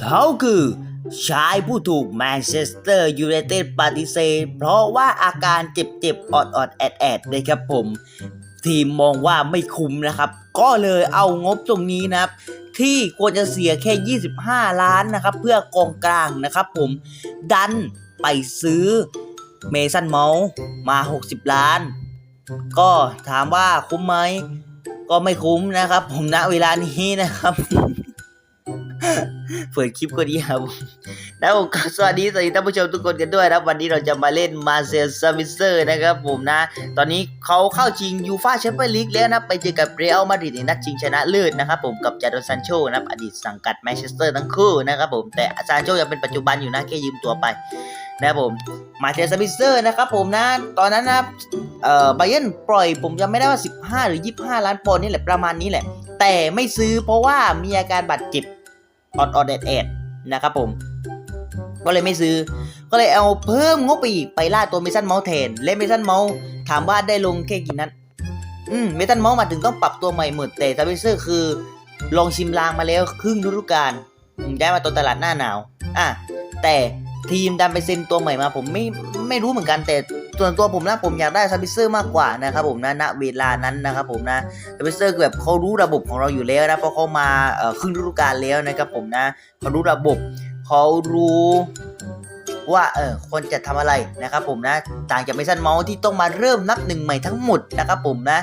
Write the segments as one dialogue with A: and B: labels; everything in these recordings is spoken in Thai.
A: เขาคือชายผู้ถูกแมนเชสเตอร์ยูไนเต็ดปฏิเสธเพราะว่าอาการเจ็บๆออดๆแอดๆนะครับผม ทีมมองว่าไม่คุ้มนะครับ ก็เลยเอางบตรงนี้นะครับที่ควรจะเสียแค่ 25 ล้านนะครับ เพื่อกองกลางนะครับผม ดันไปซื้อเมสันเมาส์มา 60 ล้าน ก็ถามว่าคุ้มไหม ก็ไม่คุ้มนะครับ ผมณเวลานี้นะครับ เปิดคลิปก็ดีครับแล้วผมก็สวัสดีสวัสดีท่านผู้ชมทุกคนกันด้วยนะครับวันนี้เราจะมาเล่นมาเซลซามิเซอร์นะครับผมนะ ตอนนี้เขาเข้าชิงยูฟาแชมเปี้ยนลีกแล้วนะ ไปเจอกับเรอัลมาดริดในนัดชิงชนะเลิศนะครับผมกับจาโดนซันโชนะครับอดีตสังกัดแมนเชสเตอร์ทั้งคู่นะครับผมแต่ซานโชยังเป็นปัจจุบันอยู่นะแค่ยืมตัวไปนะครับผมมาเซลซามิเซอร์นะครับผมนะตอนนั้นนะเอ่อไบเยนปล่อยผมจำไม่ได้ว่า 15 หรือ 25 ล้านปอนด์นี่แหละประมาณนี้แหละ แต่ไม่ซื้อเพราะว่ามีอาการบาดเจ็บ ออดออดแอดแอดนะครับผม ก็เลยไม่ซื้อ ก็เลยเอาเพิ่มงบไปอีกไปล่าตัวเมสันเมาส์แทนและเมสันเมาส์ถามว่าได้ลงแค่กี่นัดอืมเมสันเมาส์มาถึงต้องปรับตัวใหม่หมดแต่ซาบิเซอร์คือลองชิมลางมาแล้วครึ่งฤดูกาลอืมย้มาตัวตลาดหน้าหนาว อะ แต่ทีมดันไปเซ็นตัวใหม่มาผมไม่ไม่รู้เหมือนกันแต่ ส่วนตัวผมนะผมอยากได้ซาบิเซอร์มากกว่านะครับผมนะณเวลานั้นนะครับผมนะซาบิเซอร์คือแบบเขารู้ระบบของเราอยู่แล้วนะเพราะเขามาครึ่งฤดูกาลแล้วนะครับผมนะเขารู้ระบบเขารู้ว่าเออควรจะทำอะไรนะครับผมนะต่างจากเมสันเมาส์ที่ต้องมาเริ่มนับหนึ่งใหม่ทั้งหมดนะครับผมนะ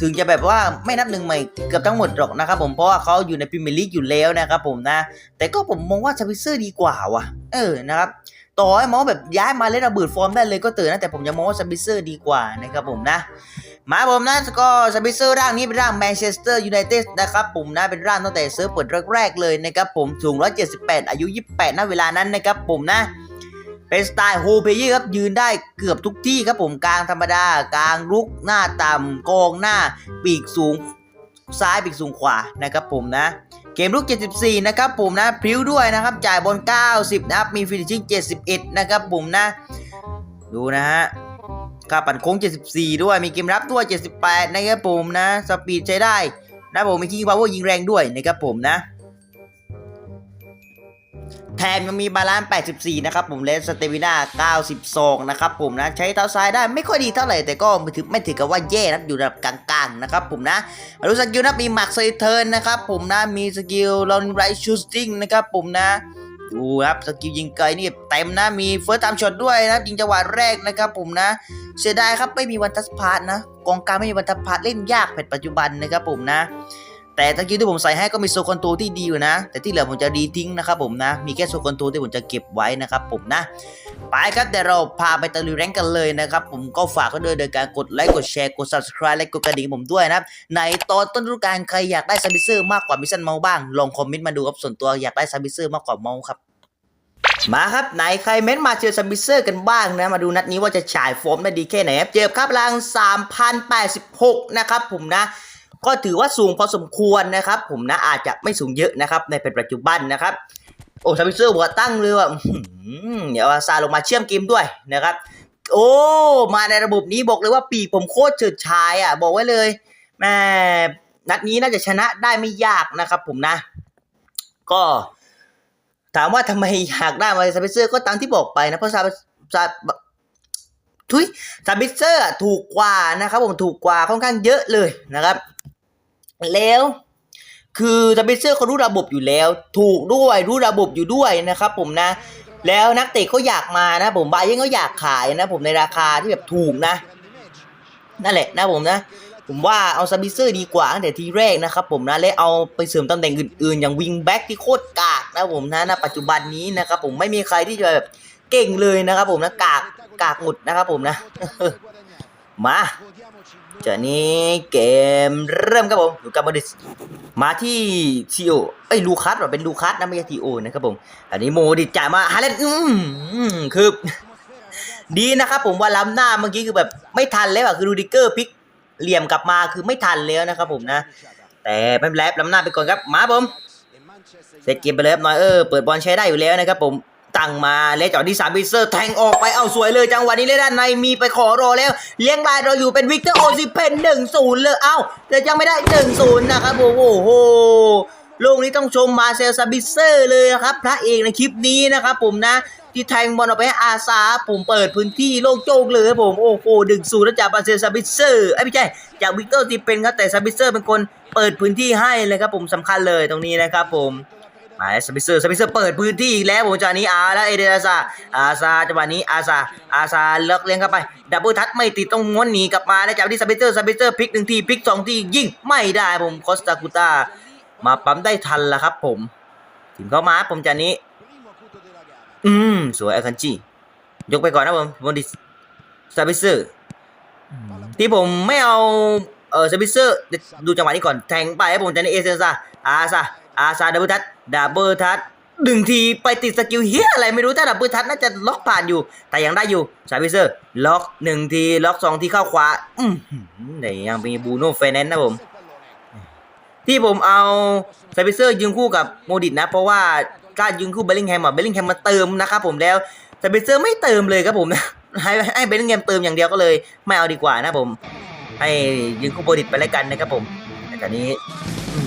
A: ถึงจะแบบว่าไม่นับหนึ่งใหม่เกือบทั้งหมดหรอกนะครับผมเพราะว่าเขาอยู่ในพรีเมียร์ลีกอยู่แล้วนะครับผมนะแต่ก็ผมมองว่าชาวิเซอร์ดีกว่าว่ะเออนะครับ ต่อให้มาส์แบบย้ายมาเล่นระเบิดฟอร์มได้เลยก็เตือนนะ แต่ผมยังมองว่าชาวิเซอร์ดีกว่านะครับผมนะ มาผมนะก็ชาวิเซอร์ร่างนี้เป็นร่างแมนเชสเตอร์ยูไนเต็ดนะครับผมนะเป็นร่างตั้งแต่เซิร์ฟเปิดแรกๆเลยนะครับผมสูง 178 อายุ 28ณเวลานั้นนะครับผมนะเป็นสไตล์โฮเพย์ครับยืนได้เกือบทุกที่ครับผมกลางธรรมดากลางลุกหน้าต่ำกองหน้า ปีกสูงซ้ายปีกสูงขวานะครับผมนะ เกมลุก74 นะครับผมนะ พริ้วด้วยนะครับ จ่ายบอล90 นะครับ มีฟินิชชิ่ง 71 นะครับผมนะ ดูนะฮะค่าปั่นโค้ง 74 ด้วย มีเกมรับด้วย 78 นะครับผมนะ สปีดใช้ได้นะผมมีคิงพาวเวอร์ยิงแรงด้วยนะครับผมนะ แถมยังมีบาลานซ์84 นะครับผมเลสสเตวิน่า92 นะครับผมนะ ใช้เท้าซ้ายได้ไม่ค่อยดีเท่าไหร่ แต่ก็ไม่ถือไม่ถือกับว่าแย่นะอยู่ระดับกลางๆ นะครับผมนะมาดูสกิลนะมีหมักเซเทิร์นนะครับผมนะ มีสกิลลอนไรชูสติ้งนะครับผมนะดูครับสกิลยิงไกลนี่เต็มนะมีเฟิร์สไทม์ช็อตด้วยนะครับยิงจังหวะแรกนะครับผมนะ เสียดายครับไม่มีวันทัสพาร์ทนะกองกลางไม่มีวันทัสพาร์ทเล่นยากแผ่นปัจจุบันนะครับผมนะ แต่ตะกี้ที่ผมใส่ให้ก็มีโซคอนโทรที่ดีอยู่นะ แต่ที่เหลือผมจะดีทิ้งนะครับผมนะ มีแค่โซคอนโทรที่ผมจะเก็บไว้นะครับผมนะ ไปครับเดี๋ยวเราพาไปตะลุยแรงกันเลยนะครับ ผมก็ฝากก็ด้วยโดยการกดไลค์กดแชร์กด subscribe และกดกระดิ่งผมด้วยนะครับในตอนต้นฤดูกาลใครอยากได้ซาบิเซอร์มากกว่ามิสันเมาบ้างลองคอมเมนต์มาดูครับส่วนตัวอยากได้ซาบิเซอร์มากกว่าเมาครับมาครับไหนใครเม้นมาเจอซัมบิเซอร์กันบ้างนะ มาดูนัดนี้ว่าจะฉายฟอร์มได้ดีแค่ไหนครับเจอครับพลัง 3,086 นะครับผมนะ ก็ถือว่าสูงพอสมควรนะครับ ผมนะอาจจะไม่สูงเยอะนะครับ ในเป็นปัจจุบันนะครับ โอ้ซัมบิเซอร์หัวตั้งเลยว่ะเดี๋ยวอาซาลงมาเชื่อมเกมด้วยนะครับ โอ้ มาในระบบนี้บอกเลยว่าปีผมโคตรเฉิดฉายอะ บอกไว้เลยแม่นัดนี้น่าจะชนะได้ไม่ยากนะครับผมนะ ก็ถามว่าทำไมอยากได้มาซาบิเซอร์ก็ตามที่บอกไปนะ เพราะซาซาทุยซาบิเซอร์ถูกกว่านะครับผมถูกกว่าค่อนข้างเยอะเลยนะครับ แล้วคือซาบิเซอร์เขารู้ระบบอยู่แล้ว ถูกด้วยรู้ระบบอยู่ด้วยนะครับผมนะ แล้วนักเตะเขาอยากมานะ ผมบาเยนเขาอยากขายนะ ผมในราคาที่แบบถูกนะ นั่นแหละนะผมนะ ผมว่าเอาซาบิเซอร์ดีกว่าตั้งแต่ทีแรกนะครับผมนะและเอาไปเสริมตำแหน่งอื่นๆ อย่างวิงแบ็กที่โคตรกากนะผมนะณปัจจุบันนี้นะครับผมไม่มีใครที่จะแบบเก่งเลยนะครับผมนะกากกากหมุดนะครับผมนะมา จานี้เกมเริ่มครับผมอยู่กับมาดิสมาที่ทีโอเอ้ยลูคัสหรอเป็นลูคัสนะไม่ใช่ทีโอนะครับผมอันนี้โมดิจ่ายมาฮาเลนอืมคือดีนะครับผมว่าล้ำหน้าเมื่อกี้คือแบบไม่ทันแล้วอะคือรูดิเกอร์พลิกเหลี่ยมกลับมาคือไม่ทันแล้วนะครับผมนะ แต่ไม่เป็นไรล้ำหน้าไปก่อนครับมาผมเซตเกมไปเลยครับหน่อยเออเปิดบอลใช้ได้อยู่แล้วนะครับผม ตั้งมาเลจอดที่สามบิเซอร์แทงออกไปเอาสวยเลยจังหวะนี้เลยด้านในมีไปขอรอแล้ว เลี้ยงลายเราอยู่เป็นวิกเตอร์โอซิเพนหนึ่งศูนย์เลยเอ้าแต่ยังไม่ได้หนึ่งศูนย์นะครับโอ้โหลูกนี้ต้องชมมาเซลซาบิเซอร์เลยนะครับ พระเอกในคลิปนี้นะครับผมนะที่แทงบอลออกไปให้อาซาผมเปิดพื้นที่โล่งโจ้งเลยครับผมโอ้โหดึงสูนย์จากมาเซลซาบิเซอร์ไอ้ยไม่ใช่จากวิกเตอร์ตีเป็นครับแต่ซาบิเซอร์เป็นคนเปิดพื้นที่ให้เลยครับผมสำคัญเลยตรงนี้นะครับผม มาสปิเซอร์สปิเซอร์เปิดพื้นที่อีกแล้วผมจังหวะนี้อาแล้วเอเดอาซาอาซาจังหวะนี้อาซาอาซาเลิกเลี้ยงเข้าไปดับเบิลทัชไม่ติดต้องม้วนหนีกลับมาแล้วจับที่สปิเซอร์สปิเซอร์พลิกหนึ่งทีพลิกสองทียิงไม่ได้ผมคอสตาคูต้ามาปั๊มได้ทันแล้วครับ ผมถึงเข้ามาผมจังนี้ อืมสวยอาคันจิยกไปก่อนนะผมบนดิสปิเซอร์ที่ผมไม่เอาเออสปิเซอร์ดูจังหวะนี้ก่อนแทงไปให้ผมจังนี้เอเซนซาอาซาอาซาดับเบิลทัช ดับเบิลทัชดึงทีไปติดสกิลเฮียอะไรไม่รู้ถ้าดับเบิลทัชน่าจะล็อกผ่านอยู่ แต่ยังได้อยู่ชาบิเซอร์ ล็อกหนึ่งทีล็อกสองทีเข้าขวา อืมแต่ยังมีบูโน่เฟรนแนนนะผม ที่ผมเอาซาบิเซอร์ยืนคู่กับโมดิตนะ เพราะว่าการยืนคู่เบลลิงแฮมอะเบลลิงแฮมมาเติมนะครับผมแล้วซาบิเซอร์ไม่เติมเลยครับผมนะให้ให้เบลลิงแฮมเติมอย่างเดียวก็เลยไม่เอาดีกว่านะผม ให้ยืนคู่โมดิตไปแล้วกันนะครับผมแต่ตอนนี้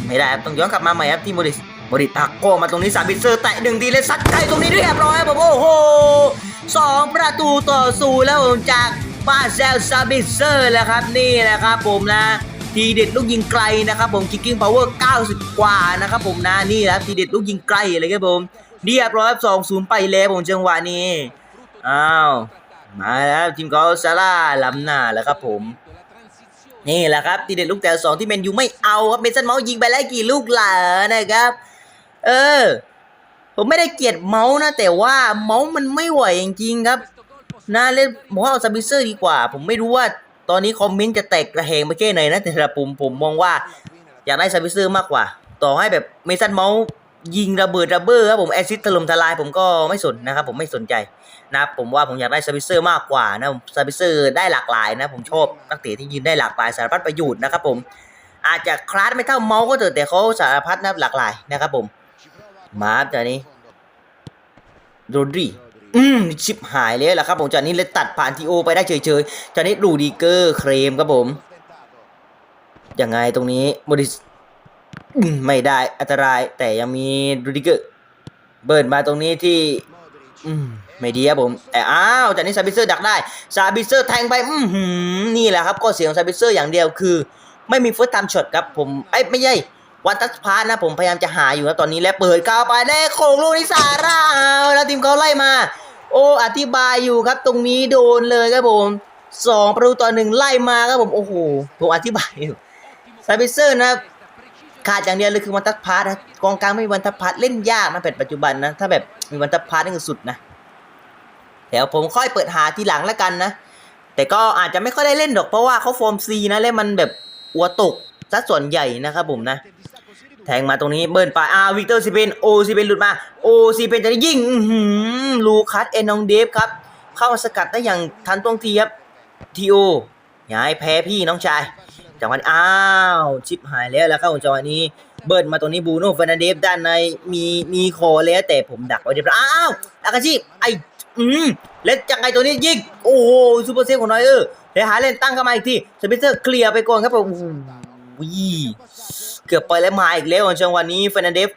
A: ไม่ได้ต้องย้อนกลับมาใหม่ครับที่โมดิต บริตักโก้มาตรงนี้สาบิเซอร์แตะหนึ่งทีเลยซัดไกลตรงนี้เรียบร้อยครับผมโอ้โหสองประตูต่อศูนย์แล้วผมจากมาเซลซาบิเซอร์แล้วครับนี่แหละครับผมนะทีเด็ดลูกยิงไกลนะครับผมคิกกิ้งพาวเวอร์90 กว่านะครับผมนะนี่แหละทีเด็ดลูกยิงไกลเลยครับผมเรียบร้อยสองศูนย์ไปแล้วผมจังหวะนี้อ้าวมาแล้วทีมกอลซาร่าล้ำหน้าแล้วครับผมนี่แหละครับทีเด็ดลูกแต่สองที่แมนยูไม่เอาครับเมสันเมาส์ยิงไปแล้วกี่ลูกหล่ะนะครับ เออ ผมไม่ได้เกลียดเมาส์นะ แต่ว่าเมาส์มันไม่ไหวจริงๆครับน่าเล่นผมว่าเอาซาบิเซอร์ดีกว่า ผมไม่รู้ว่าตอนนี้คอมเมนต์จะแตกกระแหงไปแค่ไหนนะแต่สำหรับผมผมมองว่า อยากได้ซาบิเซอร์มากกว่า ต่อให้แบบเมสันเมาส์ยิงระเบิดระเบ้อครับผมแอซิสถล่มทลายผมก็ไม่สนนะครับผมไม่สนใจนะผมว่าผมอยากได้ซาบิเซอร์มากกว่านะซาบิเซอร์ได้หลากหลายนะ ผมชอบนักเตะที่ยิงได้หลากหลายสารพัดประโยชน์นะครับผมอาจจะคลาสไม่เท่าเมาส์ก็เถอะแต่เขาสารพัดนะหลากหลายนะครับผม มาครับจากนี้โรดรีอืมชิบหายเลยล่ะครับผมจากนี้เลยตัดผ่านทีโอไปได้เฉยๆจากนี้รูดีเกอร์เครมครับผมยังไงตรงนี้บริสอืมไม่ได้อันตรายแต่ยังมีรูดิเกอร์เบิร์นมาตรงนี้ที่อืมไม่ดีครับผม แต่อ้าวจากนี้ซาบิเซอร์ดักได้ซาบิเซอร์แทงไปอืมหืมนี่แหละครับก็เสียงของซาบิเซอร์อย่างเดียวคือ ไม่มีเฟิร์สไทม์ช็อตครับผมไอ้ยไม่ใช่ วันทัชพาร์นะผมพยายามจะหาอยู่นะตอนนี้แล้วเปิดก้าวไปได้โค้งลูกนี้ซาร่าแล้วทีมเขาไล่มา โอ้อธิบายอยู่ครับตรงนี้โดนเลยครับผมสองประตูต่อหนึ่งไล่มาครับผมโอ้โหผมอธิบายอยู่ซาบิเซอร์นะครับขาดอย่างเดียวเลยคือวันทัชพาร์นะกองกลางไม่มีวันทัชพาร์เล่นยากนะเป็นปัจจุบันนะถ้าแบบมีวันทัชพาร์นี่คือสุดนะเดี๋ยวผมค่อยเปิดหาทีหลังแล้วกันนะ แต่ก็อาจจะไม่ค่อยได้เล่นหรอกเพราะว่าเขาฟอร์มซีนะเล่นมันแบบอัวตกซะส่วนใหญ่นะครับผมนะ แทงมาตรงนี้เบิร์นไปอ่าวิกเตอร์ซีเปนโอซีเปนหลุดมาโอซีเปนจะได้ยิงหลูคัสเอนองเดฟครับ เข้าสกัดได้อย่างทันท่วงทีครับทีโออย่าให้แพ้พี่น้องชายจังหวะนี้อ้าวชิปหายแล้วแล้วเข้าจังหวะนี้เบิร์นมาตรงนี้บูโน่เฟรนเดฟด้านในมีมีคอแล้วแต่ผมดักไว้เรียบร้อยอ้าวอากาชิไออืมเล่นจังไงตัวนี้ยิงโอ้โหซูเปอร์เซฟของนอยเออเดี๋ยวหาเล่นตั้งเข้ามาอีกทีสปิเซอร์เคลียร์ไปก่อนครับผมโอ้โห เกือบไปแล้วมาอีกแล้วจังหวะนี้เฟรนันเดฟ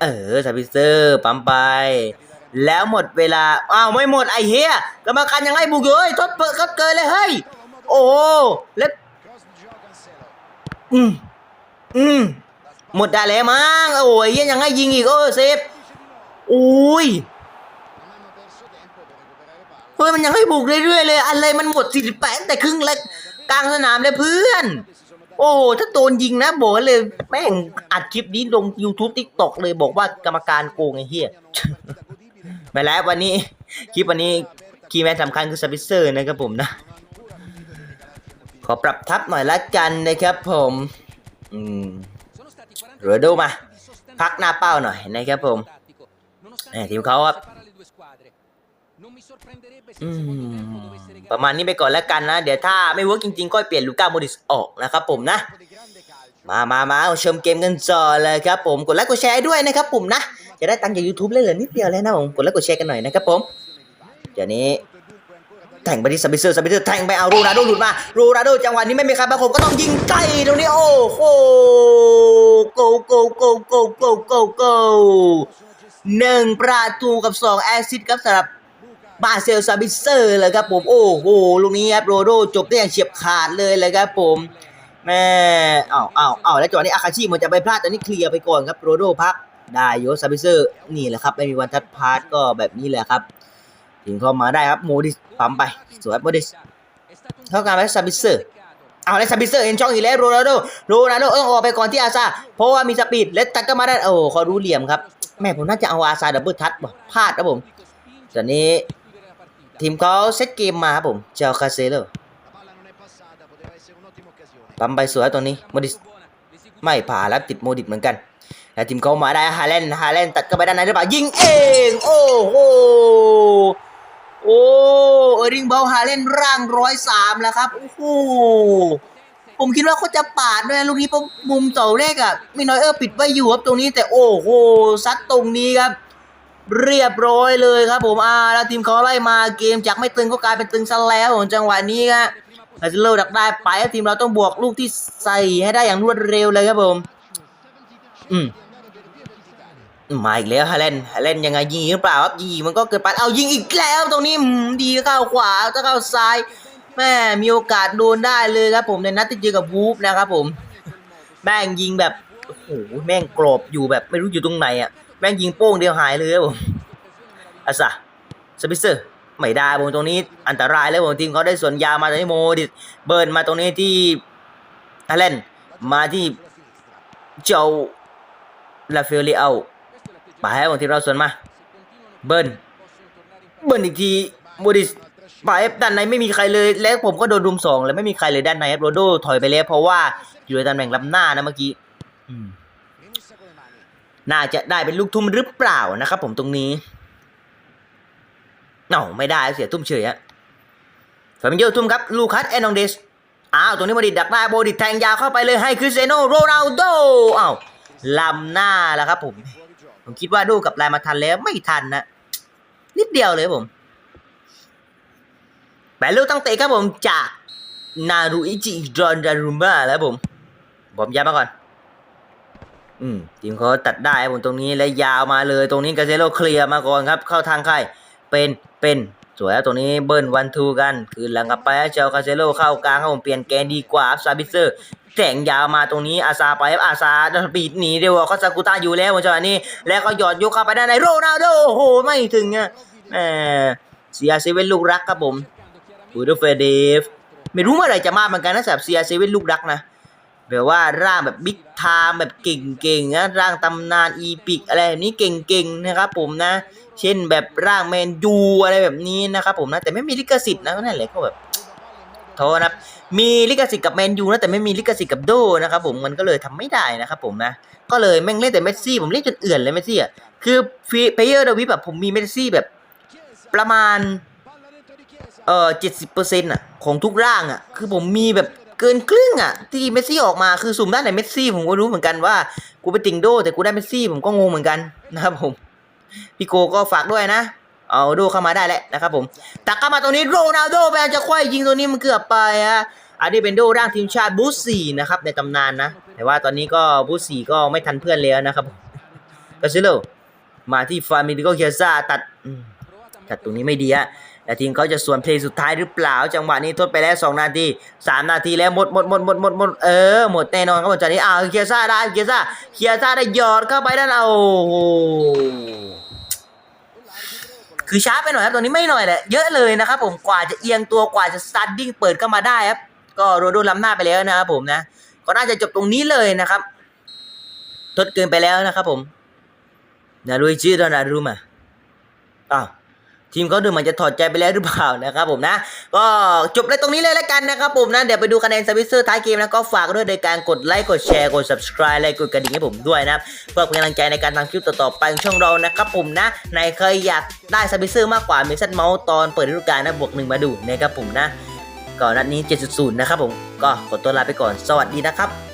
A: เออสปิเซอร์ปั๊มไป แล้วหมดเวลา อ้าวไม่หมดไอเฮียกรรมการยังไล่บุกอยู่เฮ้ยทดเปิดทดเกินเลยเฮ้ย โอ้แล้วอืมอืมหมดได้แล้วมั้งโอ้ยเฮียยังให้ยิงอีกเออเซฟอุ้ยเฮ้ยมันยังให้บุกเรื่อยๆเลย อะไรมันหมด48แต่ครึ่งแรกกลางสนามเลยเพื่อน โอ้ถ้าโดนยิงนะบอกเลยแม่งอัดคลิปนี้ลง YouTube TikTok เลยบอกว่ากรรมการโกงไอ้เหี้ยไปแล้ววันนี้ คลิปวันนี้คีย์แมนสำคัญคือสปิเซอร์นะครับผมนะ ขอปรับทับหน่อยละกันนะครับผมอืมโรนัลโดมา พักหน้าเป้าหน่อยนะครับผมเอ้ยทีมเขาครับ ประมาณนี้ไปก่อนแล้วกันนะ เดี๋ยวถ้าไม่เวิร์กจริงๆ ก็เปลี่ยนลูก้าโมดิสออกนะครับผมนะ มามามาเอาชมเกมกันต่อเลยครับผม กดไลค์กดแชร์ด้วยนะครับผมนะ จะได้ตังค์จาก YouTube เลยเหลือนิดเดียวเลยนะผม กดไลค์กดแชร์กันหน่อยนะครับผม เดี๋ยวนี้แทงไปที่สปิเซอร์สปิเซอร์แทงไปเอาโรนัลโดหลุดมาโรนัลโดจังหวะนี้ไม่มีใครประคบก็ต้องยิงไกลตรงนี้โอ้โหโกโกโกโกโกโกโกหนึ่งประตูกับสองแอสซิสต์ครับสำหรับ บาเซลซาบิเซอร์เลยครับผมโอ้โหลูกนี้ครับโรโดจบได้อย่างเฉียบขาดเลยเลยครับผมแม่อ้าวอ้าวอ้าวแล้วจังหวะนี้อาคาชิมันจะไปพลาดตอนนี้เคลียร์ไปก่อนครับโรโดพักได้โยซาบิเซอร์นี่แหละครับไม่มีวันทัดพาร์ก็แบบนี้แหละครับถึงเข้ามาได้ครับโมดิสปั๊มไปสวยโมดิสเข้าการไปซาบิเซอร์เอาแล้วซาบิเซอร์เห็นช่องอีกแล้วโรนัลโดโรนัลโดต้องออกไปก่อนที่อาซาเพราะว่ามีสปีดและตัดก็มาได้โอ้ขารู้เหลี่ยมครับแม่ผมน่าจะเอาอาซาดับเบิลทัชว่พลาดครับผมตอนนี้ ทีมเขาเซตเกมมาครับผมเจ้าคาเซโลปั๊มไปสวยตรงนี้โมดิสไม่ผ่าแล้วติดโมดิสเหมือนกันแล้วทีมเขามาได้ฮาแลนฮาแลนตัดเข้าไปด้านในหรือเปล่ายิงเองโอ้โหโอ้เอริงเบลฮาแลนร่างร้อยสามแล้วครับโอ้โหผมคิดว่าเขาจะปาดด้วยลูกนี้เพราะมุมเสาแรกอะมีน้อยเออร์ปิดไว้อยู่ครับตรงนี้แต่โอ้โหซัดตรงนี้ครับ เรียบร้อยเลยครับผมอ่าแล้วทีมเขาไล่มาเกมจากไม่ตึงก็กลายเป็นตึงซะแล้วของจังหวะนี้ครับอาซิโลดักได้ไปครับทีมเราต้องบวกลูกที่ใส่ให้ได้อย่างรวดเร็วเลยครับผม อืมมาอีกแล้วฮาเลนฮาเลนยังไงยิงหรือเปล่าครับยิงมันก็เกิดไปเอายิงอีกแล้วตรงนี้ดีเข้าขวาจะเข้าซ้ายแม่มีโอกาสโดนได้เลยครับผมในนัดที่เจอกับวูฟนะครับผมแม่งยิงแบบ โอ้โหแม่งกรอบอยู่แบบไม่รู้อยู่ตรงไหนอะแม่งยิงโป้งเดียวหายเลยครับผมอาซาสปิเซอร์ไม่ได้ผมตรงนี้อันตรายแล้วผมทีมเขาได้ส่วนยามาตรงนี้โมดิเบิร์นมาตรงนี้ที่ฮาเลนมาที่เจ้าลาเฟลเลเอาไปให้ผมทีมเราส่วนมาเบิร์นเบิร์นอีกทีโมดิสไปด้านในไม่มีใครเลยแล้วผมก็โดนรุมสองแล้วไม่มีใครเลยด้านในครับโรโดถอยไปแล้วเพราะว่าอยู่ในตำแหน่งล้ำหน้านะเมื่อกี้ น่าจะได้เป็นลูกทุ่มหรือเปล่านะครับ ผมตรงนี้เอ้าไม่ได้เสียทุ่มเฉยอะฟาบินโยทุ่มครับ ลูคัสแอนองเดสอ้าวตรงนี้โมดิดดักได้โมดิดแทงยาวเข้าไปเลยให้คริสเซโนโรนัลโดอ้าวลำหน้าแล้วครับผม ผมคิดว่าดูกับลายมาทันแล้วไม่ทันนะ นิดเดียวเลยผมแปลูกตั้งเตะครับผมจาก นารุอิจิดอนดารุมะแล้วผม ผมย้ำมาก่อน อืมทีมเขาตัดได้ผมตรงนี้และยาวมาเลยตรงนี้กาเซโลเคลียร์มาก่อนครับ เข้าทางใครเป็นเป็นสวยครับตรงนี้เบิ้ลวันทูกัน คือหลังกลับไปให้เจลคาเซโลเข้ากลางครับผมเปลี่ยนแกนดีกว่าซาบิเซอร์แต่งยาวมาตรงนี้อาซาไปอาซาดันปีดหนีเร็วเขาซากุต้าอยู่แล้วจังหวะนี้ แล้วก็หยอดยกเข้าไปด้านในโรนัลโดโอ้โหไม่ถึงอะแหมเสียเซเว่นลูกรักครับผมบูดเฟเดฟไม่รู้เมื่อไหร่จะมาเหมือนกันนะสำหรับเสียเซเว่นลูกรักนะ แบบว่าร่างแบบบิ๊กไทม์แบบเก่งๆนะร่างตำนานอีพิกอะไรแบบนี้เก่งๆนะครับผมนะ เช่นแบบร่างแมนยูอะไรแบบนี้นะครับผมนะแต่ไม่มีลิขสิทธิ์นะนั่นแหละก็แบบโทษนะมีลิขสิทธิ์กับแมนยูนะแต่ไม่มีลิขสิทธิ์กับโดนะครับผมมันก็เลยทำไม่ได้นะครับผมนะก็เลยแม่งเล่นแต่เมสซี่ผมเล่นจนเอื่อนเลยเมสซี่อะคือฟีเพเยอร์เดวิแบบผมมีเมสซี่แบบประมาณเอ่อเจ็ดสิบเปอร์เซ็นต์อะของทุกร่างอะคือผมมีแบบ เกินครึ่งอะ ที่เมสซี่ออกมาคือสุ่มด้านไหนเมสซี่ผมก็รู้เหมือนกันว่า กูเป็นติงโด แต่กูได้เมสซี่ผมก็งงเหมือนกันนะครับผมพี่โกก็ฝากด้วยนะ เอาโดเข้ามาได้แล้วนะครับผมตักเข้ามาตรงนี้โรนัลโดพยายามจะคว้ายิงตัวนี้มันเกือบไปฮะอันนี้เป็นโดร่างทีมชาติบูสี่นะครับในตำนานนะ แต่ว่าตอนนี้ก็บูสี่ก็ไม่ทันเพื่อนแล้วนะครับผมกาซิโลมาที่ฟาร์มิลิโกเคียซาตัดอื แต่ตรงนี้ไม่ดีฮะแต่ทีมเขาจะสวนเพลงสุดท้ายหรือเปล่า จังหวะนี้ทดไปแล้ว 2 นาที 3 นาทีแล้วหมดหมดหมดหมดหมดหมดเออหมดแน่นอนครับผมจากนี้อ้าวเคียซ่าได้เคียซ่าเคียซ่าได้หยอดเข้าไปด้านเอาคือช้าไปหน่อยครับตรงนี้ไม่หน่อยแหละเยอะเลยนะครับผมกว่าจะเอียงตัวกว่าจะสตาร์ดิ้งเปิดเข้ามาได้ครับก็โรโดล้ำหน้าไปแล้วนะครับผมนะก็น่าจะจบตรงนี้เลยนะครับทดเกินไปแล้วนะครับผมนารุอิจิโดนารุมาอ้าว ทีมเขาดูเหมือนจะถอดใจไปแล้วหรือเปล่านะครับผมนะ ก็จบเลยตรงนี้เลยแล้วกันนะครับผมนะ เดี๋ยวไปดูคะแนนสวิสเซอร์ท้ายเกมนะก็ฝากด้วยโดยการกดไลค์กดแชร์กด subscribe และกดกระดิ่งให้ผมด้วยนะเพื่อเป็นกำลังใจในการทำคลิปต่อๆไปของช่องเรานะครับผมนะในเคยอยากได้สวิสเซอร์มากกว่าเมสันเมาส์ตอนเปิดฤดูกาลนะบวกหนึ่งมาดูนะครับผมนะก่อนนัดนี้ 7.0 นะครับผมก็ขอตัวลาไปก่อนสวัสดีนะครับ